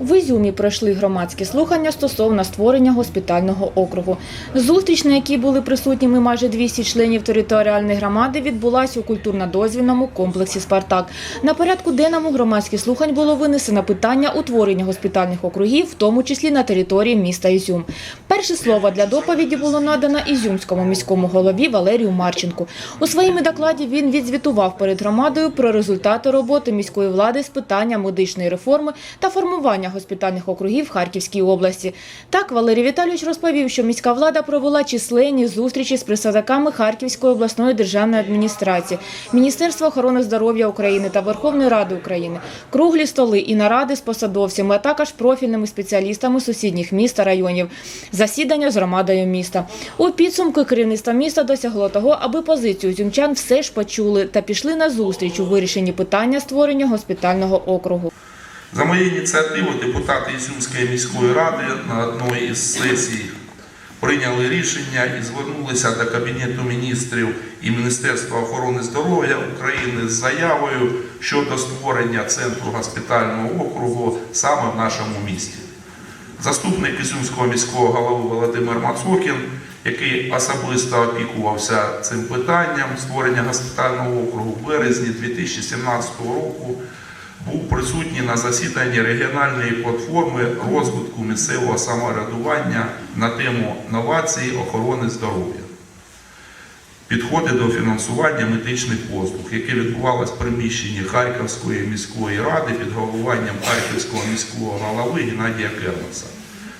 В Ізюмі пройшли громадські слухання стосовно створення госпітального округу. Зустріч, на якій були присутніми майже 200 членів територіальної громади, відбулася у культурно-дозвільному комплексі «Спартак». На порядку денному громадських слухань було винесено питання утворення госпітальних округів, в тому числі на території міста Ізюм. Перше слово для доповіді було надано ізюмському міському голові Валерію Марченку. У своєму докладі він відзвітував перед громадою про результати роботи міської влади з питання медичної реформи та формування госпітальних округів в Харківській області. Так, Валерій Віталійович розповів, що міська влада провела численні зустрічі з представниками Харківської обласної державної адміністрації, Міністерства охорони здоров'я України та Верховної Ради України, круглі столи і наради з посадовцями, а також профільними спеціалістами сусідніх міст та районів, засідання з громадою міста. У підсумку керівництво міста досягло того, аби позицію зюмчан все ж почули та пішли на зустріч у вирішенні питання створення госпітального округу. За моєю ініціативою депутати Ізюмської міської ради на одній із сесій прийняли рішення і звернулися до Кабінету міністрів і Міністерства охорони здоров'я України з заявою щодо створення центру госпітального округу саме в нашому місті. Заступник Ізюмського міського голови Володимир Мацокін, який особисто опікувався цим питанням створення госпітального округу в березні 2017 року, був присутній на засіданні регіональної платформи розвитку місцевого самоврядування на тему новації охорони здоров'я. Підходи до фінансування медичних послуг, яке відбувалось в приміщенні Харківської міської ради під головуванням Харківського міського голови Геннадія Кернеса.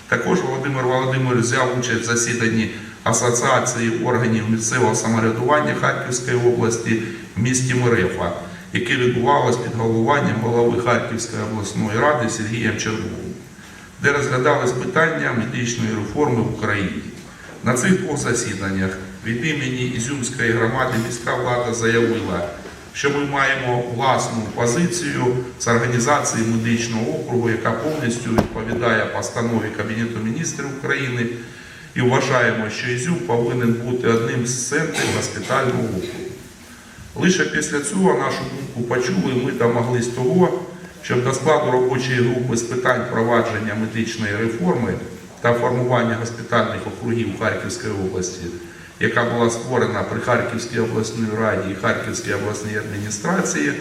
Також Володимир Володимирович взяв участь в засіданні Асоціації органів місцевого самоврядування Харківської області в місті Мерефа, яке відбувалось під головуванням голови Харківської обласної ради Сергієм Черновим, де розглядались питання медичної реформи в Україні. На цих двох засіданнях від імені Ізюмської громади міська влада заявила, що ми маємо власну позицію з організації медичного округу, яка повністю відповідає постанові Кабінету міністрів України, і вважаємо, що Ізюм повинен бути одним з центрів госпітального округу. Лише після цього нашу думку почули, ми домоглись того, щоб до складу робочої групи з питань провадження медичної реформи та формування госпітальних округів Харківської області, яка була створена при Харківській обласній раді і Харківській обласній адміністрації,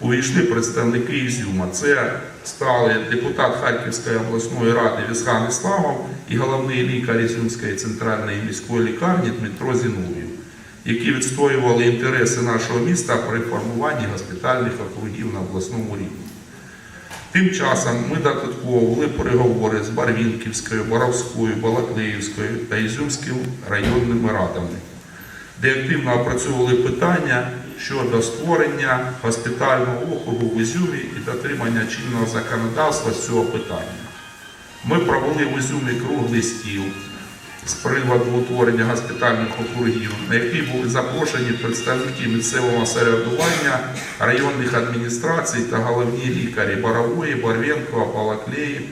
увійшли представники Ізюма. Це стали депутат Харківської обласної ради Вісхан Ісламов і головний лікар Ізюмської центральної міської лікарні Дмитро Зіновів, які відстоювали інтереси нашого міста при формуванні госпітальних округів на обласному рівні. Тим часом ми додатково вели переговори з Барвінківською, Боровською, Балаклеївською та Ізюмським районними радами, де активно опрацьовували питання щодо створення госпітального округу в Ізюмі і дотримання чинного законодавства з цього питання. Ми провели в Ізюмі круглий стіл з приводу утворення госпітальних округів, на який були запрошені представники місцевого самоврядування, районних адміністрацій та головні лікарі Борової, Барвенкова, Балаклеї,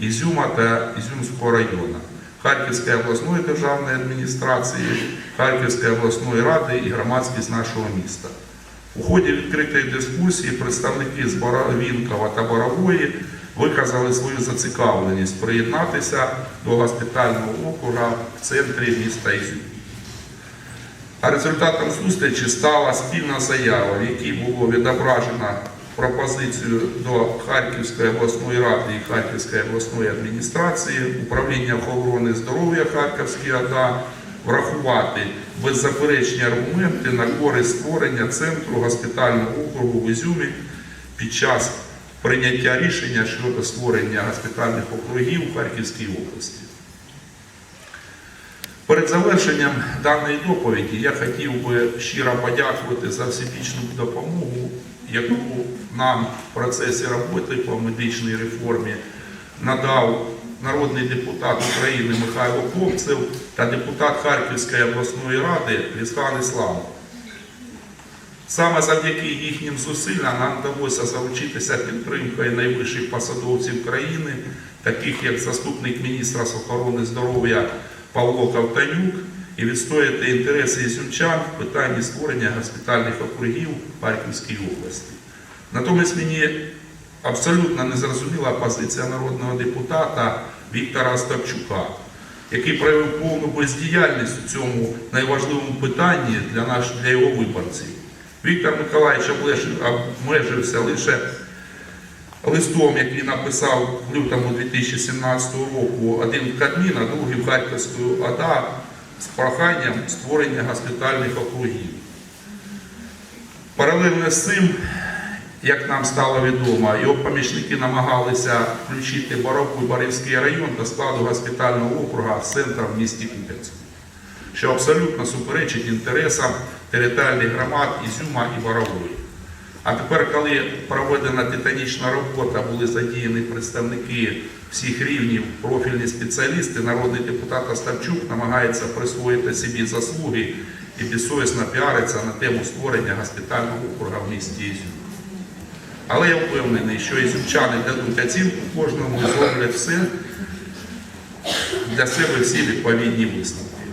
Ізюма та Ізюмського району, Харківської обласної державної адміністрації, Харківської обласної ради і громадськість нашого міста. У ході відкритої дискусії представники з Боровінкова та Борової виказали свою зацікавленість приєднатися до госпітального округа в центрі міста Ізюм. А результатом зустрічі стала спільна заява, в якій було відображено пропозицію до Харківської обласної ради і Харківської обласної адміністрації, управління охорони здоров'я Харківської ОДА врахувати беззаперечні аргументи на користь створення центру госпітального округу в Ізюмі під час прийняття рішення щодо створення госпітальних округів у Харківській області. Перед завершенням даної доповіді я хотів би щиро подякувати за всебічну допомогу, яку нам в процесі роботи по медичній реформі надав народний депутат України Михайло Ковцев та депутат Харківської обласної ради Вісхан Ісламов. Саме завдяки їхнім зусиллям нам вдалося залучитися підтримкою найвищих посадовців країни, таких як заступник міністра з охорони здоров'я Павло Ковтанюк, і відстояти інтереси ізюмчан в питанні створення госпітальних округів Харківській області. Натомість мені абсолютно незрозуміла позиція народного депутата Віктора Остапчука, який проявив повну бездіяльність у цьому найважливому питанні для, наш, для його виборців. Віктор Миколаївич обмежився лише листом, який написав в лютому 2017 року один в Кабмін, а другий в Харківську ОДА з проханням створення госпітальних округів. Паралельно з цим, як нам стало відомо, його помічники намагалися включити Боровку і Борівський район до складу госпітального округа з центром в місті Куп'янську, що абсолютно суперечить інтересам територіальних громад Ізюма і Борової. А тепер, коли проведена титанічна робота, були задіяні представники всіх рівнів, профільні спеціалісти, народний депутат Остапчук намагається присвоїти собі заслуги і безсовісно піариться на тему створення госпітального округа в місті Ізюм. Але я впевнений, що ізюмчани дадуть оцінку кожному і зроблять все для себе всі відповідні висновки.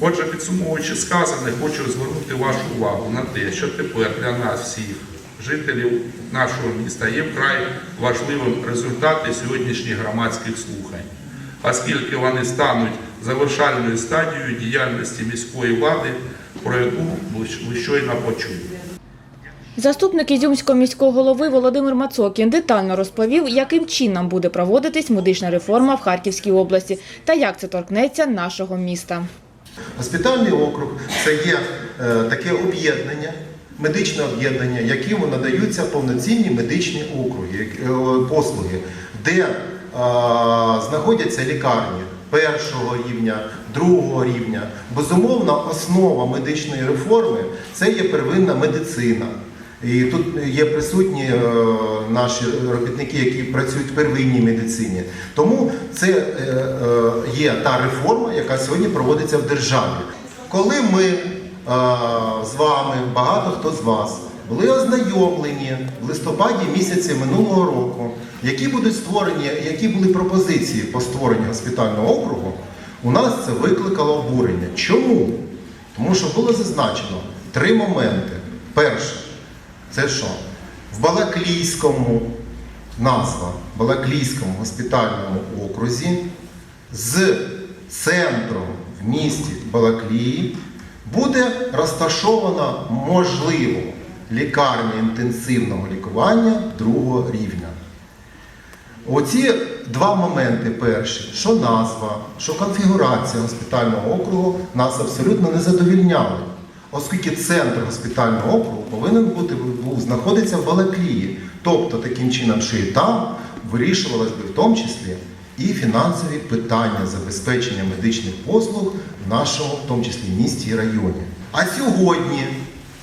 Отже, підсумовуючи сказане, хочу звернути вашу увагу на те, що тепер для нас всіх, жителів нашого міста, є вкрай важливим результати сьогоднішніх громадських слухань, оскільки вони стануть завершальною стадією діяльності міської влади, про яку ви щойно почули. Заступник Ізюмського міського голови Володимир Мацокін детально розповів, яким чином буде проводитись медична реформа в Харківській області та як це торкнеться нашого міста. Госпітальний округ це є е, таке об'єднання, медичне об'єднання, якому надаються повноцінні медичні округи, е, послуги, де е, знаходяться лікарні першого рівня, другого рівня. Безумовно, основа медичної реформи це є первинна медицина. І тут є присутні е, наші робітники, які працюють в первинній медицині. Тому це е, е, є та реформа, яка сьогодні проводиться в державі. Коли ми з вами, багато хто з вас, були ознайомлені в листопаді місяці минулого року, які будуть створені, які були пропозиції по створенню госпітального округу, у нас це викликало обурення. Чому? Тому що було зазначено три моменти. Перше, це що? В Балаклійському назва Балаклійському госпітальному окрузі з центром в місті Балаклії буде розташована можливо лікарня інтенсивного лікування другого рівня. Оці два моменти перші, що назва, що конфігурація госпітального округу нас абсолютно не задовільняли, оскільки центр госпітального округу повинен бути був знаходитися в Балаклії. Тобто таким чином, що і там вирішувалось би в тому числі і фінансові питання забезпечення медичних послуг в нашому, в тому числі місті і районі. А сьогодні,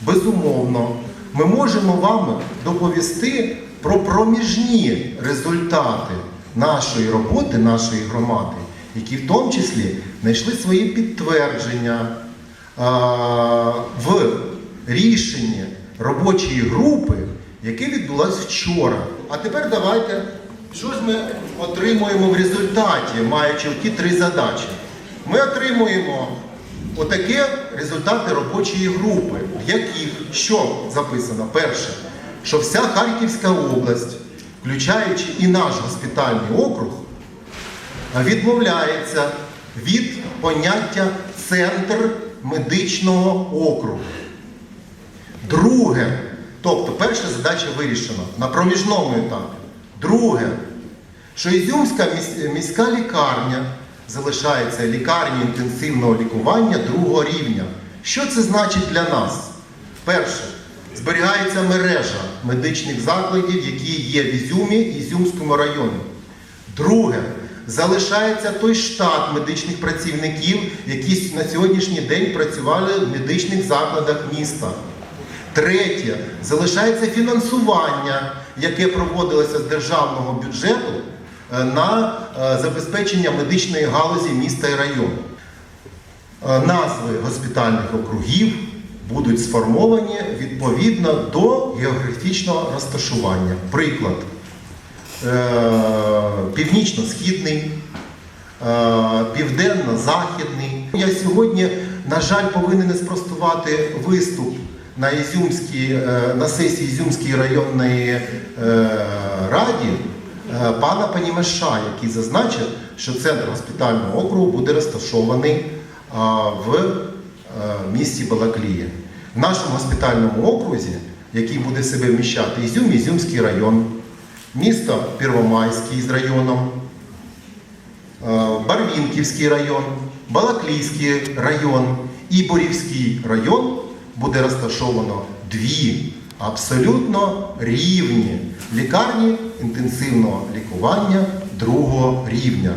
безумовно, ми можемо вам доповісти про проміжні результати нашої роботи, нашої громади, які в тому числі знайшли свої підтвердження в рішенні робочої групи, яке відбулось вчора. А тепер давайте, що ж ми отримуємо в результаті, маючи ті три задачі. Ми отримуємо отакі результати робочої групи, в яких що записано? Перше, що вся Харківська область, включаючи і наш госпітальний округ, відмовляється від поняття центр медичного округу. Друге, тобто перша задача вирішена на проміжному етапі. Друге, що Ізюмська міська лікарня залишається лікарні інтенсивного лікування другого рівня. Що це значить для нас? Перше, зберігається мережа медичних закладів, які є в Ізюмі і Ізюмському районі. Друге, залишається той штат медичних працівників, які на сьогоднішній день працювали в медичних закладах міста. Третє, залишається фінансування, яке проводилося з державного бюджету е, на е, забезпечення медичної галузі міста і району. Е, Назви госпітальних округів будуть сформовані відповідно до географічного розташування. Приклад, північно-східний, південно-західний. Я сьогодні, на жаль, повинен спростувати виступ на, Ізюмській, е, на сесії Ізюмської районної е, раді е, пана Панімеша, який зазначив, що центр госпітального округу буде розташований в місті Балаклія. В нашому госпітальному окрузі, який буде себе вміщати Ізюм, Ізюмський район, місто Первомайський з районом, Барвінківський район, Балаклійський район і Борівський район буде розташовано дві абсолютно рівні лікарні інтенсивного лікування другого рівня.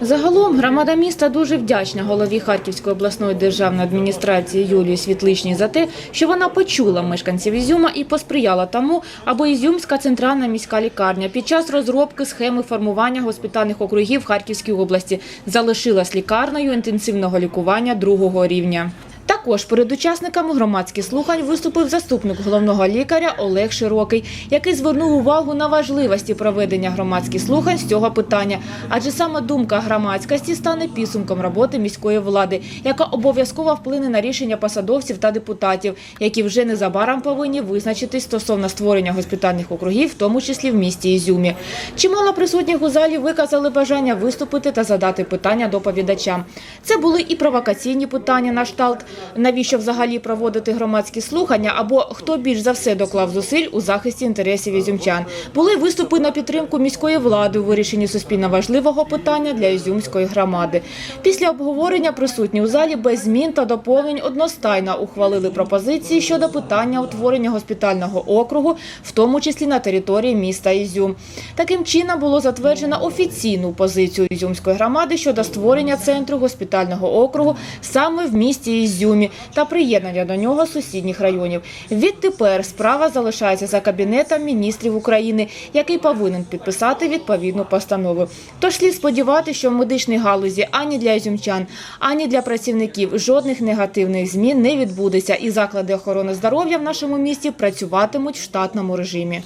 Загалом громада міста дуже вдячна голові Харківської обласної державної адміністрації Юлії Світличній за те, що вона почула мешканців Ізюма і посприяла тому, аби Ізюмська центральна міська лікарня під час розробки схеми формування госпітальних округів Харківській області залишилась лікарнею інтенсивного лікування другого рівня. Також перед учасниками громадських слухань виступив заступник головного лікаря Олег Широкий, який звернув увагу на важливості проведення громадських слухань з цього питання, адже саме думка громадськості стане підсумком роботи міської влади, яка обов'язково вплине на рішення посадовців та депутатів, які вже незабаром повинні визначитись стосовно створення госпітальних округів, в тому числі в місті Ізюмі. Чимало присутніх у залі виказали бажання виступити та задати питання доповідачам. Це були і провокаційні питання на шталт, навіщо взагалі проводити громадські слухання, або хто більш за все доклав зусиль у захисті інтересів ізюмчан. Були виступи на підтримку міської влади у вирішенні суспільно важливого питання для ізюмської громади. Після обговорення присутні у залі без змін та доповнень одностайно ухвалили пропозиції щодо питання утворення госпітального округу, в тому числі на території міста Ізюм. Таким чином було затверджено офіційну позицію ізюмської громади щодо створення центру госпітального округу саме в місті Ізюмі та приєднання до нього сусідніх районів. Відтепер справа залишається за кабінетом міністрів України, який повинен підписати відповідну постанову. Тож слід сподіватися, що в медичній галузі ані для ізюмчан, ані для працівників жодних негативних змін не відбудеться, і заклади охорони здоров'я в нашому місті працюватимуть в штатному режимі.